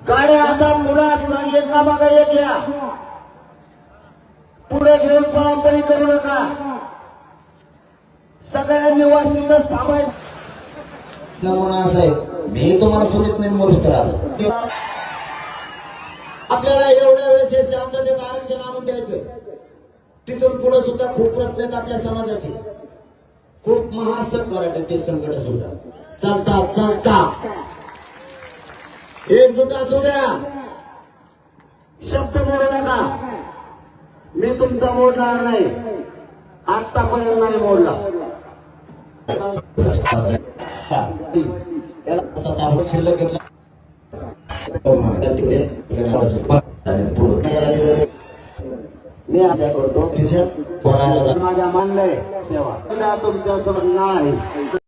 गाड्या आता मुळात एका मागा एक या. पुढे घेऊन पळापळी करू नका. सगळ्यांनी वाशीतच थांबायचं नमुना आहे मी तुम्हाला सोडित नाही मरुस्त राहतो आपल्याला एवढ्या वेळेस हे शांततेत आरक्षण आणून द्यायचं. तिथून पुढे सुद्धा खूप रस्ते आहेत आपल्या समाजाचे. खूप महासक आहेत ते संकट सुद्धा. चालता चालता. एकजूट असू द्या. शब्द मोडू नका. मी तुमचा मोडणार नाही. आतापर्यंत नाही मोडला. मी आशा करतो. माझ्या मानलंय सेवा तुमच्या नाही.